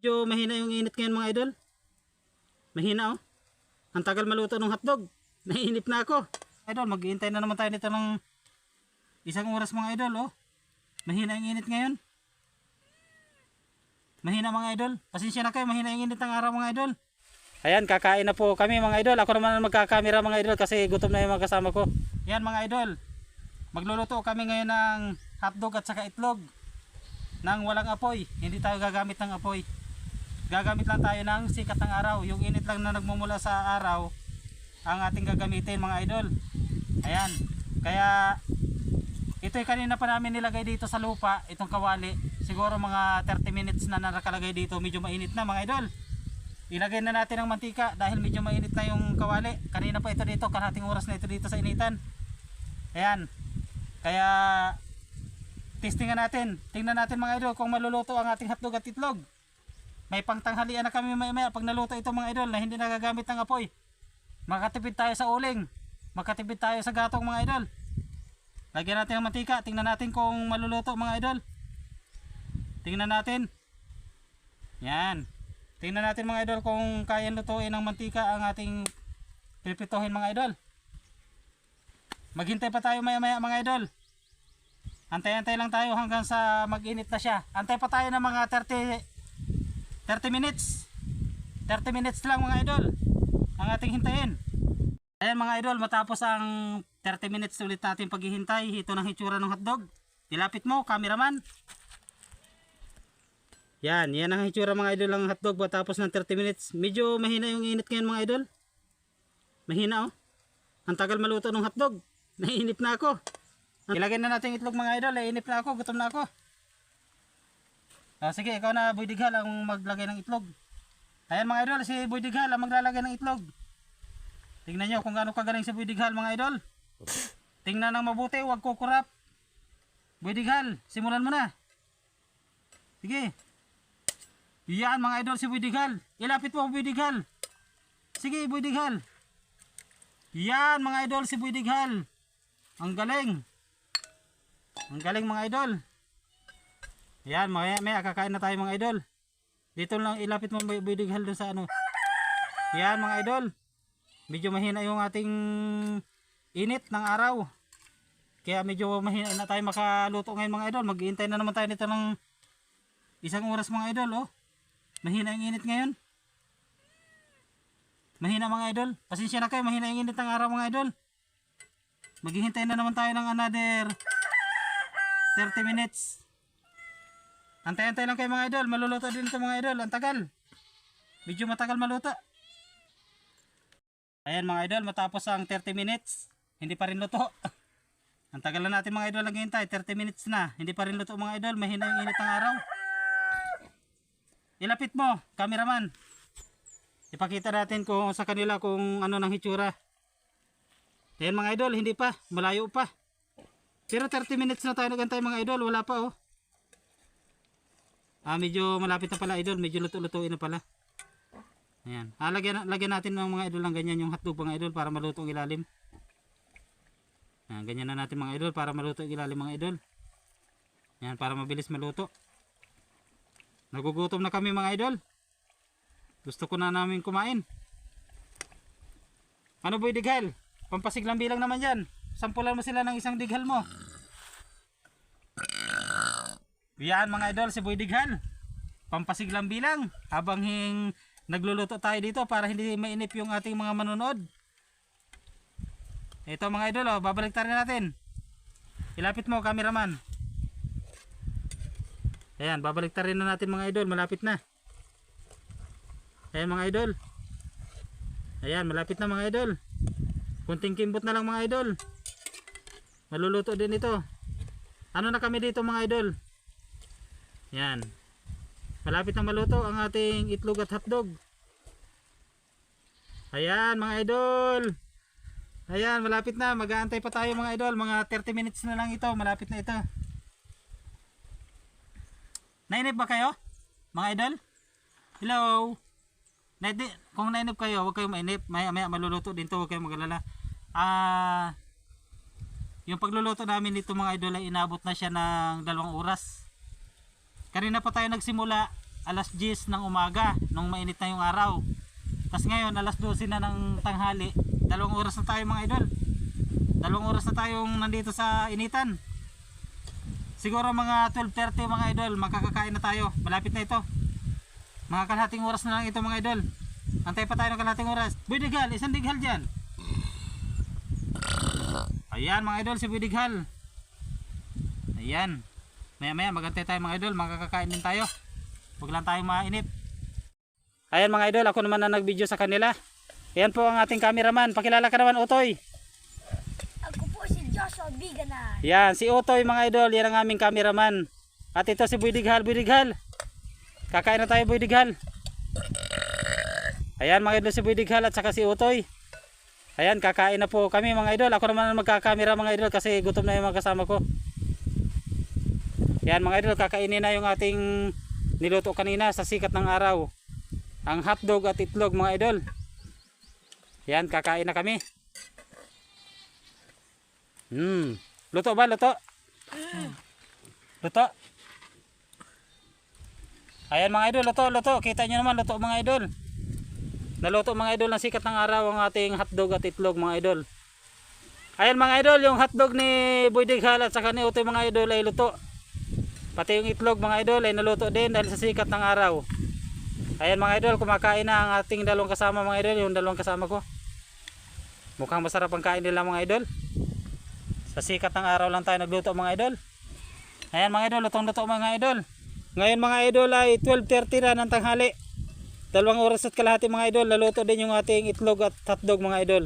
Medyo mahina yung init ngayon mga idol. Mahina oh. Ang tagal maluto ng hotdog. Naiinip na ako. Idol, maghihintay na naman tayo nito ng isang oras mga idol oh. Mahina yung init ngayon. Mahina mga idol. Pasensya na kayo, mahina yung init ng araw mga idol. Ayan, kakain na po kami mga idol. Ako naman magkakamera mga idol kasi gutom na yung mga kasama ko. Ayan mga idol. Magluluto kami ngayon ng hotdog at saka itlog. Nang walang apoy. Hindi tayo gagamit ng apoy. Gagamit lang tayo ng sikat ng araw. Yung init lang na nagmumula sa araw ang ating gagamitin mga idol. Ayan. Kaya ito kanina pa namin nilagay dito sa lupa, itong kawali. Siguro mga 30 minutes na nakalagay dito, medyo mainit na mga idol. Ilagay na natin ang mantika dahil medyo mainit na yung kawali. Kanina pa ito dito, kalahating oras na ito dito sa initan. Ayan. Kaya testingan natin. Tingnan natin mga idol kung maluluto ang ating hotdog at itlog. May pangtanghalian na kami maya maya pag naluto ito mga idol na hindi nagagamit ng apoy. Makatipid tayo sa uling. Makatipid tayo sa gatong mga idol. Lagyan natin ng mantika. Tingnan natin kung maluluto mga idol. Tingnan natin. Yan. Tingnan natin mga idol kung kaya lutuin ng mantika ang ating pipitohin mga idol. Maghintay pa tayo maya maya mga idol. Antay-antay lang tayo hanggang sa mag-init na siya. Antay pa tayo ng mga 30 30 minutes. 30 minutes lang mga idol. Ang ating hintayin. Ayan mga idol, matapos ang 30 minutes ulit natin paghihintay, ito ng hitsura ng hotdog. Dilapit mo, cameraman. Yan, yan ang hitsura mga idol ng hotdog matapos ng 30 minutes. Medyo mahina yung init ngayon mga idol. Mahina oh. Ang tagal maluto ng hotdog. Naiinip na ako. Ilagay na natin itlog mga idol. Naiinip na ako, gutom na ako. Ah, sige, ikaw na Boy Dighal ang maglagay ng itlog. Ayan mga idol, si Boy Dighal ang maglalagay ng itlog. Tingnan nyo kung gaano kagaling si Boy Dighal mga idol. Tingnan ng mabuti, huwag kukurap. Boy Dighal, simulan mo na. Sige. Yan mga idol si Boy Dighal. Ilapit mo Boy Dighal. Sige Boy Dighal. Yan mga idol si Boy Dighal. Ang galing. Ang galing mga idol. Yan, maya maya kakain na tayo mga idol. Dito lang ilapit mo Boy Boy Dighal doon sa ano. Yan mga idol. Medyo mahina yung ating init ng araw. Kaya medyo mahina na tayo makaluto ngayon mga idol. Maghihintay na naman tayo nito ng isang oras mga idol oh. Mahina yung init ngayon. Mahina mga idol. Pasensya na kayo, mahina yung init ng araw mga idol. Maghihintay na naman tayo ng another 30 minutes. Antay-antay lang kayo mga idol. Maluluto din ito mga idol. Ang tagal. Medyo matagal maluto. Ayan mga idol, matapos ang 30 minutes, hindi pa rin luto. ang tagal na natin mga idol naghihintay, 30 minutes na. Hindi pa rin luto mga idol, mahina yung init ng araw. Ilapit mo, cameraman. Ipakita natin kung sa kanila kung ano ng hitsura. Ayan mga idol, hindi pa, malayo pa. Pero 30 minutes na tayo nagantay mga idol, wala pa oh. Ah, medyo malapit na pala idol, medyo luto-lutuin na pala. Ayan. Ah, lagyan, lagyan natin ng mga idol ng ganyan yung hotdog mga idol para maluto ang ilalim. Ayan, ganyan na natin mga idol para maluto ang ilalim mga idol. Ayan, para mabilis maluto. Nagugutom na kami mga idol. Gusto ko na namin kumain. Ano boy dighal? Pampasiglang bilang naman yan. Sampulan mo sila ng isang dighal mo. Yan mga idol, si Boy Dighal. Pampasiglang bilang. Habang hing nagluluto tayo dito para hindi mainip yung ating mga manonood. Ito mga idol, oh, babalik tayo natin. Ilapit mo, cameraman. Ayan, babalik rin na natin mga idol, malapit na. Ayan mga idol. Ayan, malapit na mga idol. Kunting kimbot na lang mga idol. Maluluto din ito. Ano na kami dito mga idol? Yan. Malapit na maluto ang ating itlog at hotdog. Ayan mga idol. Ayan, malapit na. Mag-aantay pa tayo mga idol. Mga 30 minutes na lang ito. Malapit na ito. Nainip ba kayo? Mga idol? Hello? Naidi, kung nainip kayo, huwag kayong mainip. Maya, maya maluluto din to. Huwag kayong magalala. Ah... yung pagluluto namin nito mga idol ay inabot na siya ng dalawang oras. Kanina pa tayo nagsimula alas 10 ng umaga nung mainit na yung araw. Tapos ngayon alas 12 na ng tanghali. Dalawang oras na tayo mga idol. Dalawang oras na tayong nandito sa initan. Siguro mga 12.30 mga idol, makakakain na tayo. Malapit na ito. Mga kalahating oras na lang ito mga idol. Antay pa tayo ng kalahating oras. Boy Dighal, isang dighal dyan. Ayan mga idol, si Boy Dighal. Ayan. Maya maya magantay tayo mga idol, makakakain din tayo. Huwag lang tayo mainit. Ayan mga idol, ako naman na nag-video sa kanila. Ayan po ang ating cameraman. Pakilala ka naman, Utoy. Ako po si Joshua Biganan. Yan, si Utoy mga idol, yan ang aming cameraman. At ito si Boy Dighal, Boy Dighal. Kakain na tayo Boy Dighal. Ayan mga idol si Boy Dighal at saka si Utoy. Ayan, kakain na po kami mga idol. Ako naman ang magkakamera mga idol kasi gutom na yung mga kasama ko. Yan mga idol, kakainin na yung ating niluto kanina sa sikat ng araw. Ang hotdog at itlog mga idol. Yan, kakain na kami. Hmm. Luto ba? Luto? Luto? Ayan mga idol, luto, luto. Kita nyo naman, luto mga idol. Naluto mga idol ng sikat ng araw ang ating hotdog at itlog mga idol. Ayan mga idol, yung hotdog ni Boy Dighal at saka ni Utoy mga idol ay luto. Pati yung itlog mga idol ay naluto din dahil sa sikat ng araw. Ayan mga idol, kumakain na ang ating dalawang kasama mga idol, yung dalawang kasama ko. Mukhang masarap ang kain nila mga idol. Sa sikat ng araw lang tayo nagluto mga idol. Ayan mga idol, lutong luto mga idol. Ngayon mga idol ay 12.30 na ng tanghali. Dalawang oras at kalahati mga idol, laluto din yung ating itlog at hotdog mga idol.